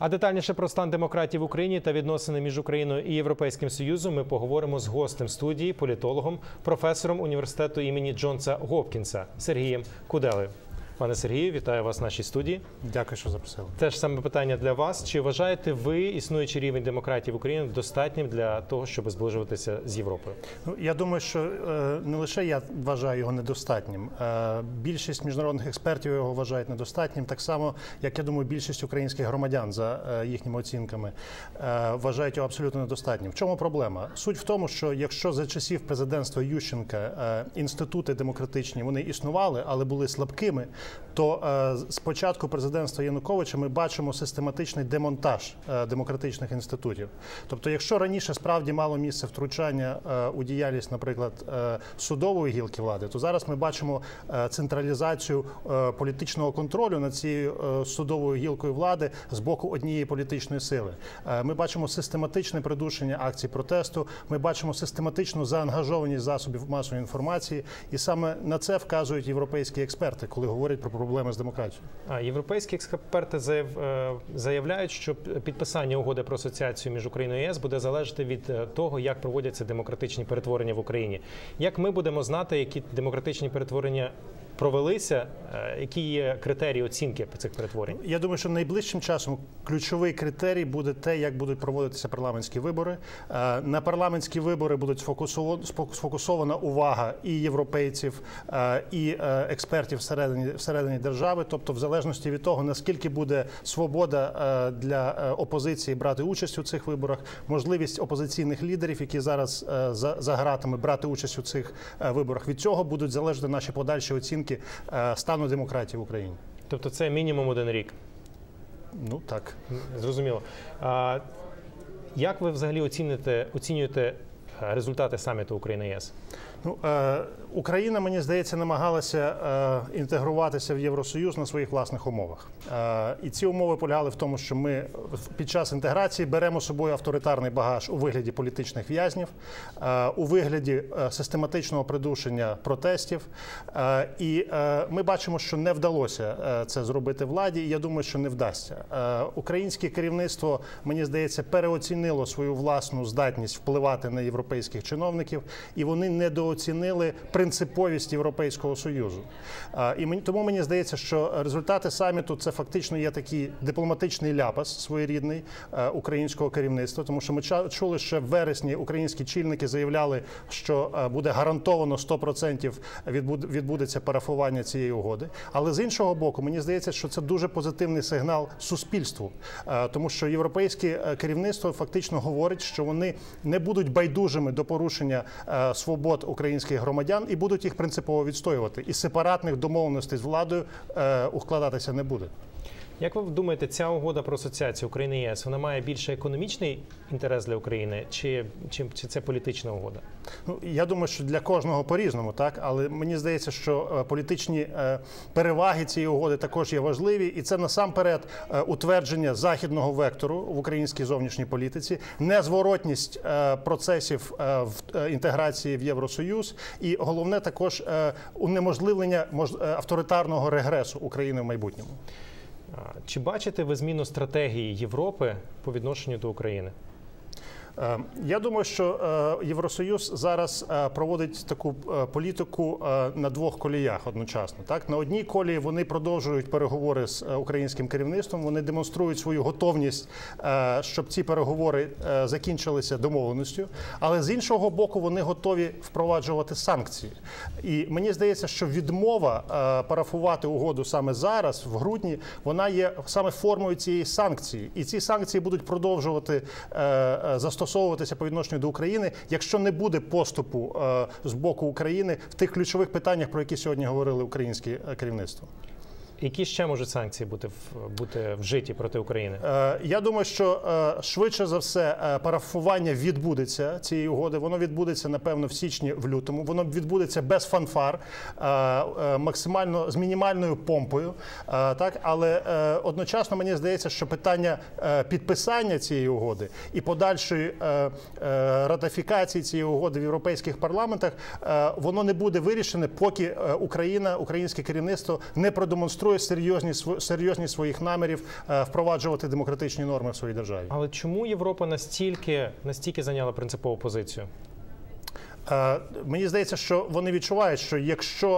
А детальніше про стан демократії в Україні та відносини між Україною і Європейським Союзом ми поговоримо з гостем студії, політологом, професором університету імені Джонса Гопкінса Сергієм Куделею. Пане Сергію, вітаю вас в нашій студії. Дякую, що запросили. Теж саме питання для вас: чи вважаєте ви існуючий рівень демократії в Україні достатнім для того, щоб зближуватися з Європою? Ну я думаю, що е, не лише я вважаю його недостатнім. Е, більшість міжнародних експертів його вважають недостатнім, так само як я думаю, більшість українських громадян за е, їхніми оцінками е, вважають його абсолютно недостатнім. В чому проблема? Суть в тому, що якщо за часів президентства Ющенка е, інститути демократичні вони існували, але були слабкими, то е, з початку президентства Януковича ми бачимо систематичний демонтаж е, демократичних інститутів. Тобто, якщо раніше справді мало місце втручання е, у діяльність, наприклад, судової гілки влади, то зараз ми бачимо централізацію політичного контролю над цією судовою гілкою влади з боку однієї політичної сили. Ми бачимо систематичне придушення акцій протесту. Ми бачимо систематичну заангажованість засобів масової інформації, і саме на це вказують європейські експерти, коли говорять про проблеми з демократією. А європейські експерти е, заявляють, що підписання угоди про асоціацію між Україною і ЄС буде залежати від е, того, як проводяться демократичні перетворення в Україні. Як ми будемо знати, які демократичні перетворення провелися, е, які є критерії оцінки цих перетворень? Я думаю, що найближчим часом ключовий критерій буде те, як будуть проводитися парламентські вибори. Е, На парламентські вибори будуть сфокусована увага і європейців, е, і експертів всередині всередині держави. Тобто, в залежності від того, наскільки буде свобода для опозиції брати участь у цих виборах, можливість опозиційних лідерів, які зараз за, за гратами брати участь у цих виборах. Від цього будуть залежати наші подальші оцінки е, стану демократії в Україні. Тобто, це мінімум один рік. Ну так. Зрозуміло. А як ви взагалі оціните, оцінюєте результати саміту України ЄС? Ну, е, Україна, мені здається, намагалася е, інтегруватися в Євросоюз на своїх власних умовах. Е, і ці умови полягали в тому, що ми під час інтеграції беремо з собою авторитарний багаж у вигляді політичних в'язнів, у вигляді систематичного придушення протестів. І ми бачимо, що не вдалося це зробити владі, і я думаю, що не вдасться. Українське керівництво, мені здається, переоцінило свою власну здатність впливати на європейських чиновників, і вони недооцінили принциповість Європейського союзу. І мені тому мені здається, що результати саміту це фактично є такий дипломатичний ляпас своєрідний е, українського керівництва, тому що ми чули ще в вересні українські чільники заявляли, що е, буде гарантовано 100% відбуд- відбудеться парафування цієї угоди. Але з іншого боку, мені здається, що це дуже позитивний сигнал суспільству, е, тому що європейське керівництво фактично говорить, що вони не будуть байдужими до порушення е, свобод українських громадян і будуть їх принципово відстоювати. І сепаратних домовленостей з владою е, укладатися не буде. Як ви думаєте, ця угода про асоціацію України ЄС вона має більше економічний інтерес для України, чи, чи, чи це політична угода? Ну я думаю, що для кожного по-різному, так але мені здається, що е, політичні е, переваги цієї угоди також є важливі, і це насамперед е, утвердження західного вектору в українській зовнішній політиці, незворотність процесів в інтеграції в Євросоюз, і головне також унеможливлення мож- авторитарного регресу України в майбутньому. Чи бачите ви зміну стратегії Європи по відношенню до України? Е, Я думаю, що е, Євросоюз зараз е, проводить таку політику на двох коліях одночасно. Так на одній колії вони продовжують переговори з українським керівництвом. Вони демонструють свою готовність, щоб ці переговори закінчилися домовленістю. Але з іншого боку, вони готові впроваджувати санкції. І мені здається, що відмова парафувати угоду саме зараз, в грудні, вона є саме формою цієї санкції, і ці санкції будуть продовжувати е, застосовуватися по відношенню до України, якщо не буде поступу е, з боку України в тих ключових питаннях, про які сьогодні говорили українське керівництво. Які ще можуть санкції бути в- бути вжиті проти України? Е, Я думаю, що е, швидше за все е, парафування відбудеться цієї угоди. Воно відбудеться напевно в січні, в лютому. Воно відбудеться без фанфар, максимально з мінімальною помпою. Так, але одночасно мені здається, що питання підписання цієї угоди і подальшої ратифікації цієї угоди в європейських парламентах, воно не буде вирішене, поки Україна, українське керівництво не продемонструє демонструє серйозні сво- серйозність своїх намірів е, впроваджувати демократичні норми в своїй державі. Але чому Європа настільки настільки зайняла принципову позицію? Е, Мені здається, що вони відчувають, що якщо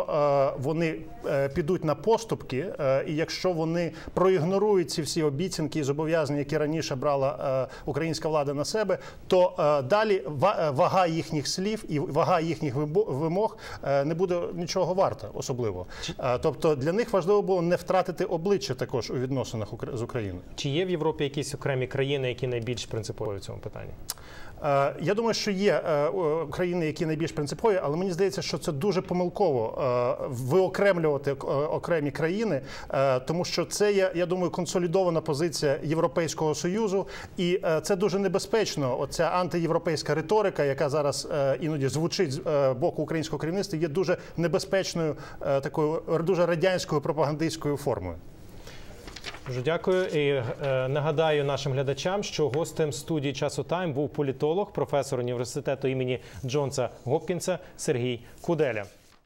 е, вони е, підуть на поступки, і якщо вони проігнорують ці всі обіцянки і зобов'язання, які раніше брала українська влада на себе, то далі ва- вага їхніх слів і вага їхніх вимог не буде нічого варта, особливо. Тобто для них важливо було не втратити обличчя також у відносинах з Україною. Чи є в Європі якісь окремі країни, які найбільш принципові в цьому питанні? Е, Я думаю, що є е, країни, які найбільш принципові, але мені здається, що це дуже помилково е, виокремлювати окремі країни, тому що це є, я думаю, консолідована позиція Європейського союзу, і це дуже небезпечно. Оця антиєвропейська риторика, яка зараз іноді звучить з боку українського керівництва, є дуже небезпечною такою дуже радянською пропагандистською формою. Дуже дякую. І е, нагадаю нашим глядачам, що гостем студії часу Тайм був політолог, професор університету імені Джонса Гопкінса Сергій Куделя.